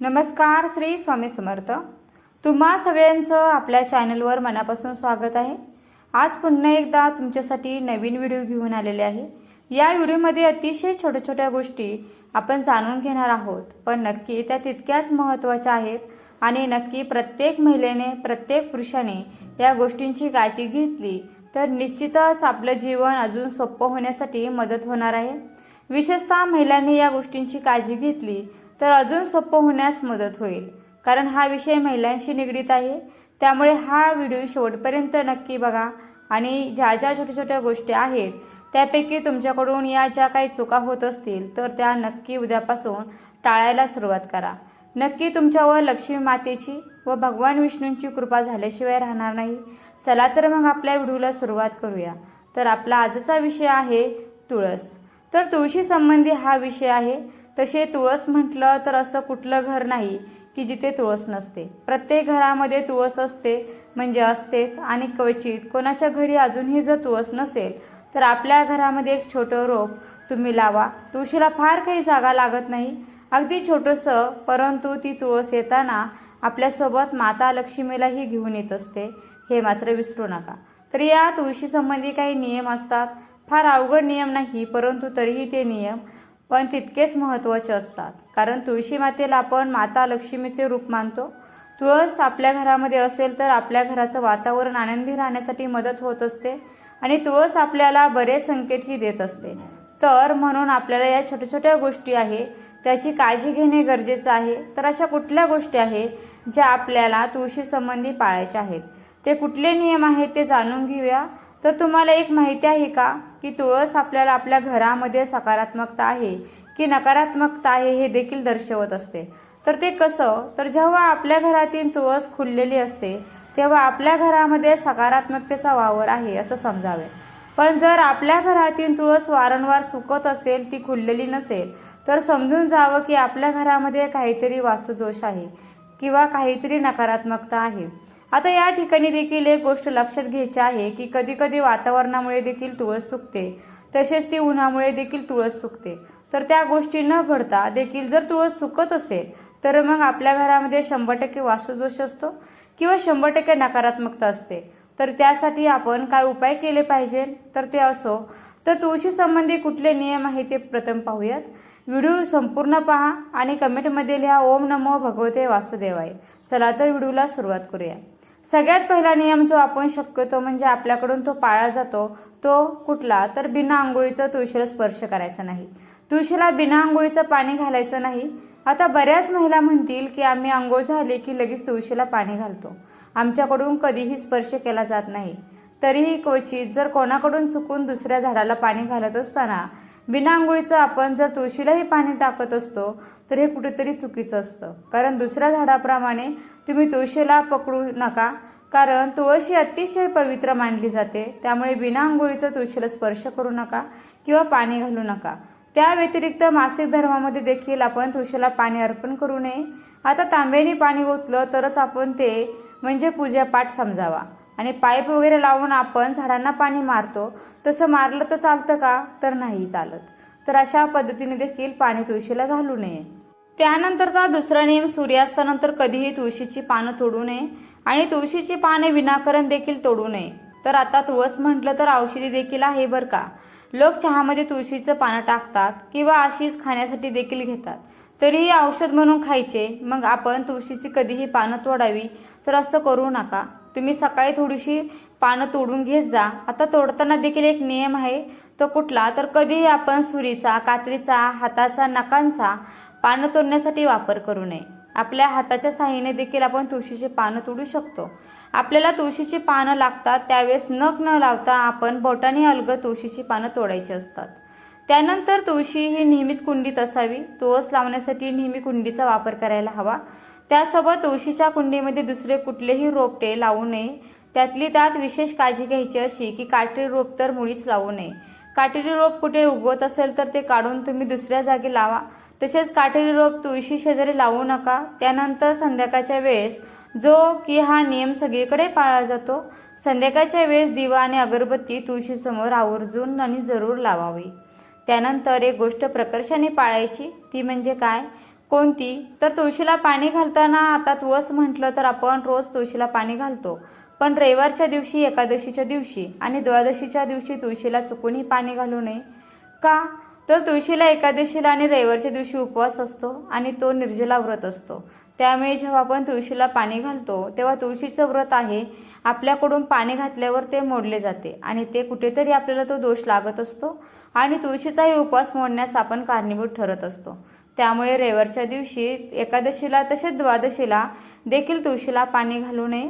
नमस्कार श्री स्वामी समर्थ. तुम्हा सगळ्यांचं आपल्या चॅनलवर मनापासून स्वागत आहे. आज पुन्हा एकदा तुमच्यासाठी नवीन व्हिडिओ घेऊन आलेले आहे. या व्हिडिओमध्ये अतिशय छोट्या छोट्या गोष्टी आपण जाणून घेणार आहोत पण नक्की त्या तितक्याच महत्त्वाच्या आहेत आणि नक्की प्रत्येक महिलेने प्रत्येक पुरुषाने या गोष्टींची काळजी घेतली तर निश्चितच आपलं जीवन अजून सोपं होण्यासाठी मदत होणार आहे. विशेषतः महिलांनी या गोष्टींची काळजी घेतली तर अजून सोपं होण्यास मदत होईल. कारण हा विषय महिलांशी निगडीत आहे. त्यामुळे हा व्हिडिओ शेवटपर्यंत नक्की बघा. आणि ज्या ज्या छोट्या छोट्या गोष्टी आहेत त्यापैकी तुमच्याकडून या ज्या काही चुका होत असतील तर त्या नक्की उद्यापासून टाळायला सुरुवात करा. नक्की तुमच्यावर लक्ष्मी मातेची व भगवान विष्णूंची कृपा झाल्याशिवाय राहणार नाही. चला तर मग आपल्या व्हिडिओला सुरुवात करूया. तर आपला आजचा विषय आहे तुळस. तर तुळशी संबंधी हा विषय आहे. तसे तुळस म्हटलं तर असं कुठलं घर नाही की जिथे तुळस नसते. प्रत्येक घरामध्ये तुळस असते म्हणजे असतेच. आणि क्वचित कोणाच्या घरी अजूनही जर तुळस नसेल तर आपल्या घरामध्ये एक छोटं रोप तुम्ही लावा. तुळशीला फार काही जागा लागत नाही. अगदी छोटंसं परंतु ती तुळस येताना आपल्यासोबत माता लक्ष्मीलाही घेऊन येत असते. हे मात्र विसरू नका. तर या तुळशीसंबंधी काही नियम असतात. फार अवघड नियम नाही परंतु तरीही ते नियम पण तितकेच महत्त्वाचे असतात. कारण तुळशी मातेला आपण माता लक्ष्मीचे रूप मानतो. तुळस आपल्या घरामध्ये असेल तर आपल्या घराचं वातावरण आनंदी राहण्यासाठी मदत होत असते आणि तुळस आपल्याला बरेच संकेतही देत असते. तर म्हणून आपल्याला या छोट्या छोट्या गोष्टी आहे त्याची काळजी घेणे गरजेचं आहे. तर अशा कुठल्या गोष्टी आहे ज्या आपल्याला तुळशीसंबंधी पाळायच्या आहेत? ते कुठले नियम आहेत ते जाणून घेऊया. तर तुम्हाला एक माहिती आहे का? की तुळस आपल्याला आपल्या घरामध्ये सकारात्मकता आहे की नकारात्मकता आहे हे देखील दर्शवत असते. तर ते कसं? तर जेव्हा आपल्या घरातील तुळस खुललेली असते तेव्हा आपल्या घरामध्ये सकारात्मकतेचा वावर आहे असं समजावे. पण जर आपल्या घरातील तुळस वारंवार सुकत असेल ती खुललेली नसेल तर समजून जावं की आपल्या घरामध्ये काहीतरी वास्तुदोष आहे किंवा काहीतरी नकारात्मकता आहे. आता या ठिकाणी देखील एक गोष्ट लक्षात घ्यायची आहे की कधीकधी वातावरणामुळे देखील तुळस सुकते. तसेच ती उन्हामुळे देखील तुळस सुकते. तर त्या गोष्टी न घडता देखील जर तुळस सुकत असेल तर मग आपल्या घरामध्ये शंभर टक्के वास्तुदोष असतो किंवा शंभर टक्के नकारात्मकता असते. तर त्यासाठी आपण काय उपाय केले पाहिजे? तर ते असो. तर तुळशी संबंधी कुठले नियम आहे ते प्रथम पाहूयात. व्हिडिओ संपूर्ण पहा आणि कमेंटमध्ये लिहा ओम नमो भगवते वासुदेवाय. चला तर व्हिडिओला सुरुवात करूया. सगळ्यात पहिला नियम जो आपण शक्यतो म्हणजे आपल्याकडून तो पाळला जातो तो कुठला? तर बिना आंघोळीचा तुळशीला स्पर्श करायचा नाही. तुळशीला बिना आंघोळीचं पाणी घालायचं नाही. आता बऱ्याच महिला म्हणतील की आम्ही आंघोळ झाली की लगेच तुळशीला पाणी घालतो. आमच्याकडून कधीही स्पर्श केला जात नाही. तरीही क्वचित जर कोणाकडून चुकून दुसऱ्या झाडाला पाणी घालत असताना बिना आंघोळीचं आपण जर तुळशीलाही पाणी टाकत असतो तर हे कुठेतरी चुकीचं असतं. कारण दुसऱ्या झाडाप्रमाणे तुम्ही तुळशीला पकडू नका. कारण तुळशी अतिशय पवित्र मानली जाते. त्यामुळे बिना आंघोळीचं तुळशीला स्पर्श करू नका किंवा पाणी घालू नका. त्या व्यतिरिक्त मासिक धर्मामध्ये देखील आपण तुळशीला पाणी अर्पण करू नये. आता तांब्याने पाणी ओतलं तरच आपण ते म्हणजे पूजापाठ समजावा. आणि पाईप वगैरे लावून आपण झाडांना पाणी मारतो. तसं मारलं तर चालतं का? तर नाही चालत. तर अशा पद्धतीने देखील पाणी तुळशीला घालू नये. त्यानंतरचा दुसरा नियम सूर्यास्तानंतर कधीही तुळशीची पानं तोडू नये आणि तुळशीची पाने विनाकारण देखील तोडू नये. तर आता तुळस म्हटलं तर औषधी देखील आहे बरं का? लोक चहामध्ये तुळशीचं पानं टाकतात किंवा अशीच खाण्यासाठी देखील घेतात. तरीही औषध म्हणून खायचे. मग आपण तुळशीची कधीही पानं तोडावी. तर असं करू नका. तुम्ही सकाळी थोडीशी पानं तोडून घेत जा. आता तोडताना देखील एक नियम आहे. तो कुठला? तर कधीही आपण सुरीचा कात्रीचा हाताचा नकांचा पानं तोडण्यासाठी वापर करू नये. आपल्या हाताच्या साह्याने देखील आपण तुळशीचे पानं तोडू शकतो. आपल्याला तुळशीची पानं लागतात त्यावेळेस नख न लावता आपण बोटाने अलगद तुळशीची पानं तोडायची असतात. त्यानंतर तुळशी ही नेहमीच कुंडीत असावी. तुळस लावण्यासाठी नेहमी कुंडीचा वापर करायला हवा. त्यासोबत तुळशीच्या कुंडीमध्ये दुसरे कुठलेही रोपटे लावू नये. त्यातली त्यात विशेष काळजी घ्यायची अशी की काटेरी रोप तर मुळीच लावू नये. काटेरी रोप कुठे उगवत असेल तर ते काढून तुम्ही दुसऱ्या जागी लावा. तसेच काटेरी रोप तुळशी शेजारी लावू नका. त्यानंतर संध्याकाळच्या वेळेस जो की हा नियम सगळीकडे पाळला जातो. संध्याकाळच्या वेळेस दिवा आणि अगरबत्ती तुळशीसमोर आवर्जून आणि जरूर लावावी. त्यानंतर एक गोष्ट प्रकर्षाने पाळायची. ती म्हणजे काय? कोणती? तर तुळशीला पाणी घालताना आता तुळस म्हटलं तर आपण रोज तुळशीला पाणी घालतो. पण रविवारच्या दिवशी एकादशीच्या दिवशी आणि द्वादशीच्या दिवशी तुळशीला चुकूनही पाणी घालू नये. का? तर तुळशीला एकादशीला आणि रविवारच्या दिवशी उपवास असतो आणि तो निर्जला व्रत असतो. त्यामुळे जेव्हा आपण तुळशीला पाणी घालतो तेव्हा तुळशीचं व्रत आहे. आपल्याकडून पाणी घातल्यावर ते मोडले जाते आणि ते कुठेतरी आपल्याला तो दोष लागत असतो आणि तुळशीचाही उपवास मोडण्यास आपण कारणीभूत ठरत असतो. त्यामुळे रविवारच्या दिवशी एकादशीला तसेच द्वादशीला देखील तुळशीला पाणी घालू नये.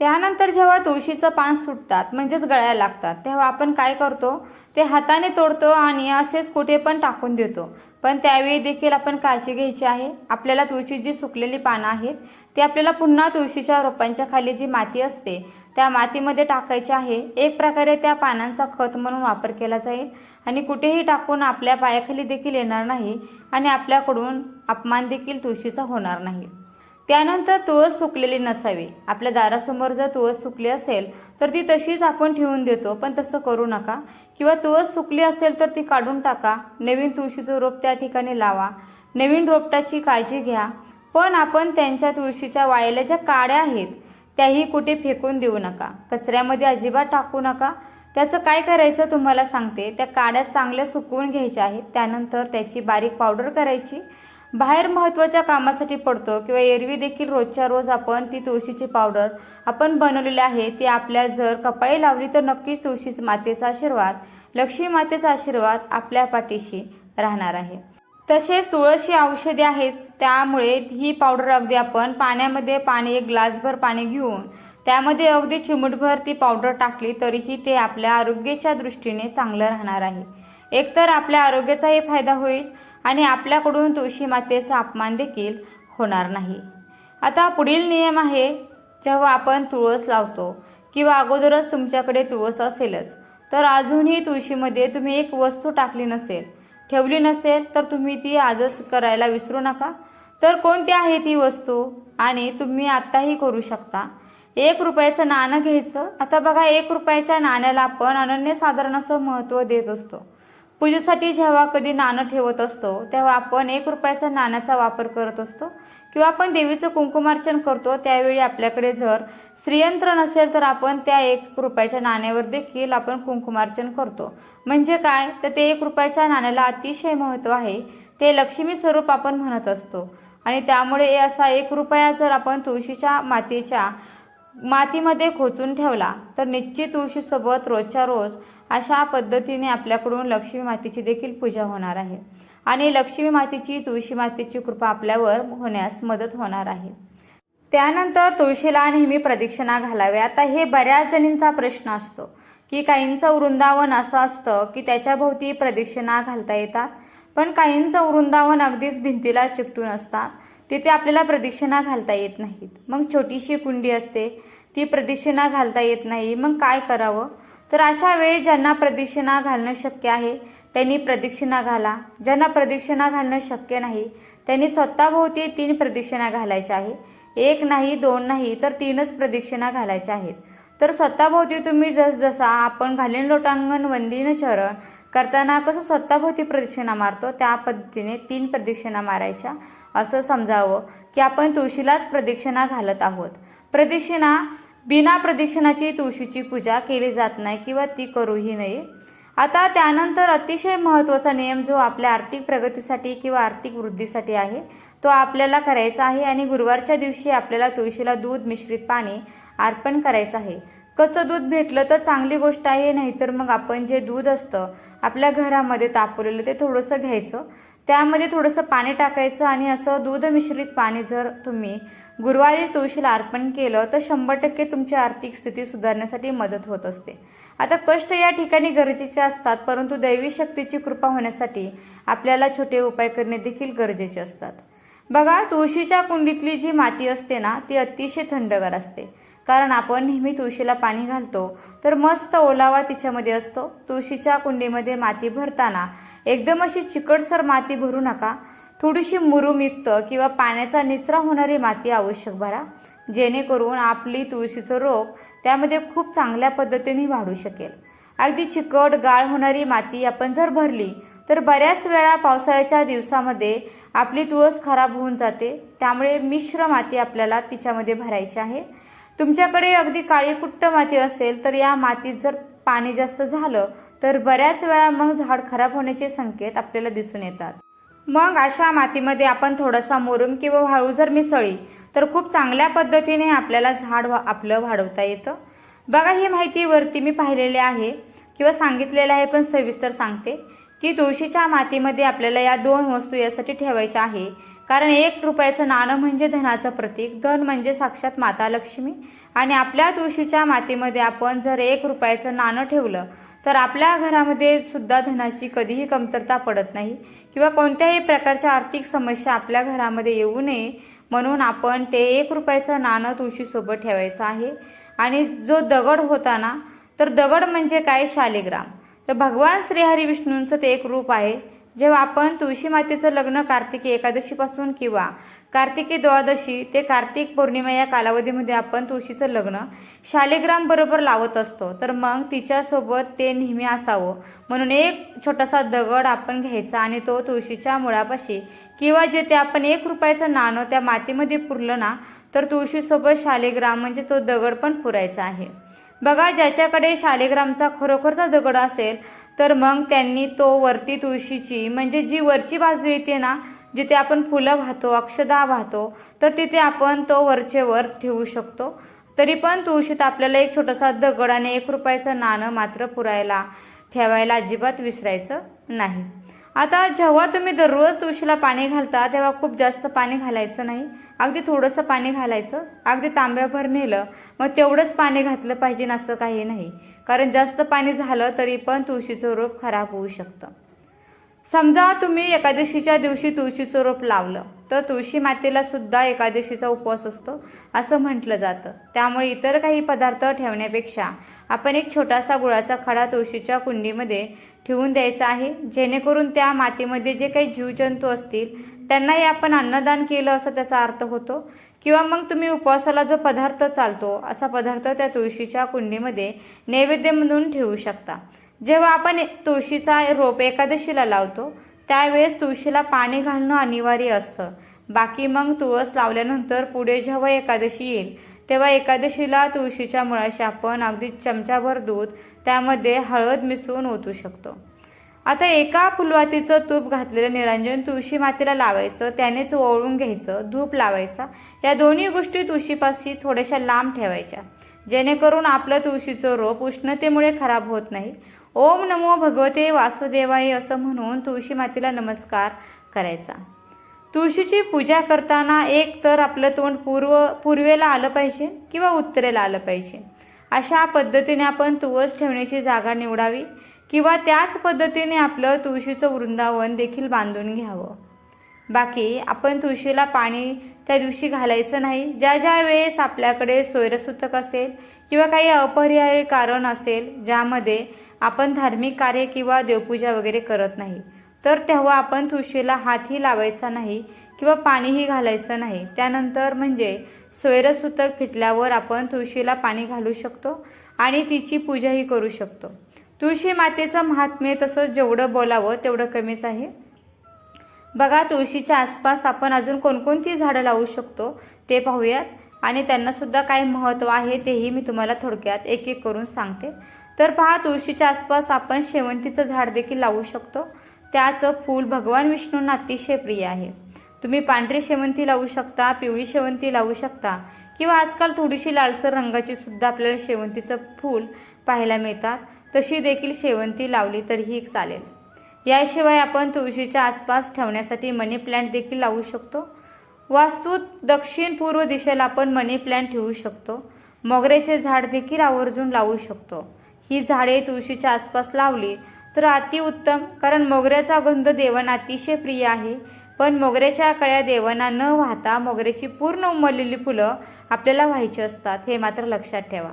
त्यानंतर जेव्हा तुळशीचं पान सुटतात म्हणजेच गळ्या लागतात तेव्हा आपण काय करतो? ते हाताने तोडतो आणि असेच कुठे पण टाकून देतो. पण त्यावेळी देखील आपण काळजी घ्यायची आहे. आपल्याला तुळशी जी सुकलेली पानं आहेत ती आपल्याला पुन्हा तुळशीच्या रोपांच्या खाली जी माती असते त्या मातीमध्ये टाकायचे आहे. एक प्रकारे त्या पानांचा खत म्हणून वापर केला जाईल आणि कुठेही टाकून आपल्या पायाखाली देखील येणार नाही आणि आपल्याकडून अपमान देखील तुळशीचा होणार नाही. त्यानंतर तुळस सुकलेली नसावी. आपल्या दारासमोर जर तुळस सुकली असेल तर ती तशीच आपण ठेवून देतो पण तसं करू नका. किंवा तुळस सुकली असेल तर ती काढून टाका. नवीन तुळशीचं रोप त्या ठिकाणी लावा. नवीन रोपटाची काळजी घ्या. पण आपण त्यांच्या तुळशीच्या वाळेल्या ज्या काड्या आहेत त्याही कुठे फेकून देऊ नका. कचऱ्यामध्ये अजिबात टाकू नका. त्याचं काय करायचं तुम्हाला सांगते. त्या काड्या चांगल्या सुकवून घ्यायच्या आहेत त्यानंतर त्याची बारीक पावडर करायची. बाहेर महत्त्वाच्या कामासाठी पडतो किंवा एरवी देखील रोजच्या रोज आपण ती तुळशीची पावडर आपण बनवलेली आहे ती आपल्या जर कपाळी लावली तर नक्कीच तुळशी मातेचा आशीर्वाद लक्ष्मी मातेचा आशीर्वाद आपल्या पाठीशी राहणार आहे. तसेच तुळस ही औषधी आहेच त्यामुळे ही पावडर अगदी आपण पाण्यामध्ये पाणी एक ग्लासभर पाणी घेऊन त्यामध्ये अगदी चिमूटभर ती पावडर टाकली तरीही ते आपल्या आरोग्याच्या दृष्टीने चांगलं राहणार आहे. एकतर आपल्या आरोग्याचाही फायदा होईल आणि आपल्याकडून तुळशी मातेचा अपमान देखील होणार नाही. आता पुढील नियम आहे जेव्हा आपण तुळस लावतो किंवा अगोदरच तुमच्याकडे तुळस असेलच तर अजूनही तुळशीमध्ये तुम्ही एक वस्तू टाकली नसेल ठेवली नसेल तर तुम्ही ती आजच करायला विसरू नका. तर कोणती आहे ती वस्तू? आणि तुम्ही आत्ताही करू शकता. एक रुपयाचं नाणं घ्यायचं. आता बघा एक रुपयाच्या नाण्याला आपण अनन्यसाधारण असं महत्त्व देत असतो. पूजेसाठी जेव्हा कधी नाणं ठेवत असतो तेव्हा आपण एक रुपयाच्या नाण्याचा वापर करत असतो. किंवा आपण देवीचं कुंकुमार्चन करतो त्यावेळी आपल्याकडे जर श्रीयंत्र नसेल तर आपण त्या एक रुपयाच्या नाण्यावर देखील आपण कुंकुमार्चन करतो. म्हणजे काय? तर ते एक रुपयाच्या नाण्याला अतिशय महत्त्व आहे. ते लक्ष्मी स्वरूप आपण म्हणत असतो. आणि त्यामुळे असा एक रुपया जर आपण तुळशीच्या मातीच्या मातीमध्ये खोचून ठेवला तर निश्चित तुळशीसोबत रोजच्या रोज अशा पद्धतीने आपल्याकडून लक्ष्मी मातेची देखील पूजा होणार आहे. आणि लक्ष्मी मातेची तुळशी मातेची कृपा आपल्यावर होण्यास मदत होणार आहे. त्यानंतर तुळशीला नेहमी प्रदक्षिणा घालावी. आता हे बऱ्याच जणींचा प्रश्न असतो की काहींचं वृंदावन असं असतं की त्याच्या भोवती प्रदक्षिणा घालता येतात. पण काहींचं वृंदावन अगदीच भिंतीला चिकटून असतात. तिथे आपल्याला प्रदक्षिणा घालता येत नाहीत. मग छोटीशी कुंडी असते. ती प्रदक्षिणा घालता येत नाही. मग काय करावं? तर अशा वेळी ज्यांना प्रदक्षिणा घालणं शक्य आहे त्यांनी प्रदक्षिणा घाला. ज्यांना प्रदक्षिणा घालणं शक्य नाही त्यांनी स्वतःभोवती तीन प्रदक्षिणा घालायच्या आहे एक नाही दोन नाही तर तीनच प्रदक्षिणा घालायच्या आहेत. तर स्वतःभोवती तुम्ही जसजसा आपण घालीन लोटांगण वंदीन चरण करताना कसं स्वतःभोवती प्रदक्षिणा मारतो त्या पद्धतीने तीन प्रदक्षिणा मारायच्या. असं समजावं की आपण तुळशीलाच प्रदक्षिणा घालत आहोत. प्रदक्षिणा बिना प्रदक्षिणाची तुळशीची पूजा केली जात नाही किंवा ती करूही नये. आता त्यानंतर अतिशय महत्त्वाचा नियम जो आपल्या आर्थिक प्रगतीसाठी किंवा आर्थिक वृद्धीसाठी आहे तो आपल्याला करायचा आहे आणि गुरुवारच्या दिवशी आपल्याला तुळशीला दूध मिश्रित पाणी अर्पण करायचं आहे. कच्चं दूध भेटलं तर चांगली गोष्ट आहे नाहीतर मग आपण जे दूध असतं आपल्या घरामध्ये तापवलेलं ते थोडंसं घ्यायचं. त्यामध्ये थोडंसं पाणी टाकायचं आणि असं दूध मिश्रित पाणी जर तुम्ही गुरुवारी तुळशीला अर्पण केलं तर शंभर टक्के तुमची आर्थिक स्थिती सुधारण्यासाठी मदत होत असते. आता कष्ट या ठिकाणी गरजेचे असतात परंतु दैवी शक्तीची कृपा होण्यासाठी आपल्याला छोटे उपाय करणे देखील गरजेचे असतात. बघा तुळशीच्या कुंडीतली जी माती असते ना ती अतिशय थंडगार असते. कारण आपण नेहमी तुळशीला पाणी घालतो तर मस्त ओलावा तिच्यामध्ये असतो. तुळशीच्या कुंडीमध्ये माती भरताना एकदम अशी चिकटसर माती भरू नका. थोडीशी मुरुमयुक्त किंवा पाण्याचा निचरा होणारी माती आवश्यक भरा. जेणेकरून आपली तुळशीचं रोग त्यामध्ये खूप चांगल्या पद्धतीने वाढू शकेल. अगदी चिकट गाळ होणारी माती आपण जर भरली तर बऱ्याच वेळा पावसाळ्याच्या दिवसामध्ये आपली तुळस खराब होऊन जाते. त्यामुळे मिश्र माती आपल्याला तिच्यामध्ये भरायची आहे. तुमच्याकडे अगदी काळी कुट्ट माती असेल तर या मातीत जर पाणी जास्त झालं तर बऱ्याच वेळा मग झाड खराब होण्याचे संकेत आपल्याला दिसून येतात. मग अशा मातीमध्ये आपण थोडासा मोरून किंवा वाळू जर मिसळी तर खूप चांगल्या पद्धतीने आपल्याला झाड वा आपलं वाढवता येतं. बघा ही माहिती वरती मी पाहिलेली आहे किंवा सांगितलेलं आहे पण सविस्तर सांगते की तुळशीच्या मातीमध्ये आपल्याला या दोन वस्तू यासाठी ठेवायच्या आहे. कारण एक रुपयाचं नाणं म्हणजे धनाचं प्रतीक धन म्हणजे साक्षात माता लक्ष्मी. आणि आपल्या तुळशीच्या मातीमध्ये आपण जर एक रुपयाचं नाणं ठेवलं तर आपल्या घरामध्ये सुद्धा धनाची कधीही कमतरता पडत नाही किंवा कोणत्याही प्रकारच्या आर्थिक समस्या आपल्या घरामध्ये येऊ नये. म्हणून आपण ते एक रुपयाचं नाणं तुळशीसोबत ठेवायचं आहे. आणि जो दगड होता ना तर दगड म्हणजे काय? शालिग्राम. तर भगवान श्रीहरी विष्णूंचं ते एक रूप आहे. जेव्हा आपण तुळशी मातेचं लग्न कार्तिकी एकादशीपासून किंवा कार्तिकी द्वादशी ते कार्तिक पौर्णिमा या कालावधीमध्ये आपण तुळशीचं लग्न शालिग्राम बरोबर लावत असतो तर मग तिच्यासोबत ते नेहमी असावं. म्हणून एक छोटासा दगड आपण घ्यायचा आणि तो तुळशीच्या मुळापाशी किंवा जे ते आपण एक रुपयाचं नाणं त्या मातीमध्ये पुरलं ना तर तुळशीसोबत शालिग्राम म्हणजे तो दगड पण पुरायचा आहे. बघा ज्याच्याकडे शालिग्रामचा खरोखरचा दगड असेल तर मग त्यांनी तो वरती तुळशीची म्हणजे जी वरची बाजू येते ना जिथे आपण फुलं वाहतो अक्षदा वाहतो तर तिथे आपण तो वरचे वर ठेवू शकतो. तरी पण तुळशीत आपल्याला एक छोटासा दगड आणि एक रुपयाचं नाणं मात्र पुरायला ठेवायला अजिबात विसरायचं नाही. आता जेव्हा तुम्ही दररोज तुळशीला पाणी घालता तेव्हा खूप जास्त पाणी घालायचं नाही. अगदी थोडंसं पाणी घालायचं. अगदी तांब्याभर नेलं मग तेवढंच पाणी घातलं पाहिजे असं काही नाही. कारण जास्त पाणी झालं तरी पण तुळशीचं रोप खराब होऊ शकतं. समजा तुम्ही एकादशीच्या दिवशी तुळशीचं रोप लावलं तर तुळशी मातेला सुद्धा एकादशीचा उपवास असतो असं म्हटलं जातं. त्यामुळे इतर काही पदार्थ ठेवण्यापेक्षा आपण एक छोटासा गुळाचा खडा तुळशीच्या कुंडीमध्ये ठेवून द्यायचा आहे. जेणेकरून त्या मातीमध्ये जे काही जीवजंतू असतील त्यांनाही आपण अन्नदान केलं असं त्याचा अर्थ होतो. किंवा मग तुम्ही उपवासाला जो पदार्थ चालतो असा पदार्थ त्या तुळशीच्या कुंडीमध्ये नैवेद्य म्हणून ठेवू शकता. जेव्हा आपण तुळशीचा रोप एकादशीला लावतो त्यावेळेस तुळशीला पाणी घालणं अनिवार्य असतं. बाकी मग तुळस लावल्यानंतर पुढे जेव्हा एकादशी येईल तेव्हा एकादशीला तुळशीच्या मुळाशी आपण अगदी चमचाभर दूध त्यामध्ये हळद मिसळून ओतू शकतो. आता एका फुलवातीचं तूप घातलेलं निरंजन तुळशी मातेला लावायचं त्यानेच ओळून घ्यायचं धूप लावायचा. या दोन्ही गोष्टी तुळशीपाशी थोड्याशा लांब ठेवायच्या. जेणेकरून आपलं तुळशीचं रोप उष्णतेमुळे खराब होत नाही. ओम नमो भगवते वासुदेवाय असं म्हणून तुळशी मातेला नमस्कार करायचा. तुळशीची पूजा करताना एक तर आपलं तोंड पूर्व पूर्वेला आलं पाहिजे किंवा उत्तरेला आलं पाहिजे. अशा पद्धतीने आपण तुळस ठेवण्याची जागा निवडावी. किंवा त्याच पद्धतीने आपलं तुळशीचं वृंदावन देखील बांधून घ्यावं. बाकी आपण तुळशीला पाणी त्या दिवशी घालायचं नाही. ज्या ज्या वेळेस आपल्याकडे सोयरसूतक असेल किंवा काही अपरिहार्य कारण असेल ज्यामध्ये आपण धार्मिक कार्य किंवा देवपूजा वगैरे करत नाही तर तेव्हा आपण तुळशीला हातही लावायचा नाही किंवा पाणीही घालायचं नाही. त्यानंतर म्हणजे सोयरसूतक फिटल्यावर आपण तुळशीला पाणी घालू शकतो आणि तिची पूजाही करू शकतो. तुळशी मातेचं महात्म्य तसं जेवढं बोलावं तेवढं कमीच आहे. बघा तुळशीच्या आसपास आपण अजून कोणकोणती झाडं लावू शकतो ते पाहूयात. आणि त्यांनासुद्धा काय महत्त्व आहे तेही मी तुम्हाला थोडक्यात एक एक करून सांगते. तर पहा तुळशीच्या आसपास आपण शेवंतीचं झाड देखील लावू शकतो. त्याचं फूल भगवान विष्णूंना अतिशय प्रिय आहे. तुम्ही पांढरी शेवंती लावू शकता पिवळी शेवंती लावू शकता किंवा आजकाल थोडीशी लालसर रंगाची सुद्धा आपल्याला शेवंतीचं फूल पाहायला मिळतात. तशी देखील शेवंती लावली तरीही चालेल. याशिवाय आपण तुळशीच्या आसपास ठेवण्यासाठी मनी प्लॅन्ट देखील लावू शकतो. वास्तूत दक्षिण पूर्व दिशेला आपण मनी प्लॅन्ट ठेवू शकतो. मोगऱ्याचे झाड देखील आवर्जून लावू शकतो. ही झाडे तुळशीच्या आसपास लावली तर अतिउत्तम कारण मोगऱ्याचा गंध देवांना अतिशय प्रिय आहे. पण मोगऱ्याच्या कळ्या देवांना न वाहता मोगऱ्याची पूर्ण उमललेली फुलं आपल्याला व्हायची असतात हे मात्र लक्षात ठेवा.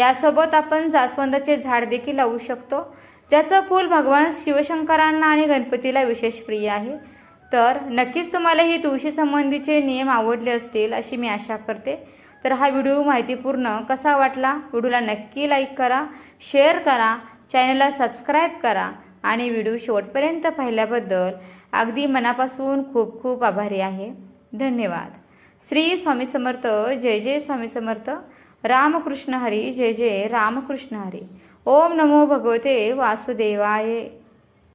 यासोबत आपण जास्वंदाचे झाड देखील लावू शकतो. ज्याचं फूल भगवान शिवशंकरांना आणि गणपतीला विशेष प्रिय आहे. तर नक्कीच तुम्हाला ही तुळशी संबंधीचे नियम आवडले असतील अशी मी आशा करते. तर हा व्हिडिओ माहितीपूर्ण कसा वाटला? व्हिडिओला नक्की लाईक करा शेअर करा चॅनलला सबस्क्राईब करा आणि व्हिडिओ शेवटपर्यंत पाहिल्याबद्दल अगदी मनापासून खूप खूप आभारी आहे. धन्यवाद. श्री स्वामी समर्थ जय जय स्वामी समर्थ. रामकृष्ण हरी जय जय रामकृष्ण हरी. ओम नमो भगवते वासुदेवाय.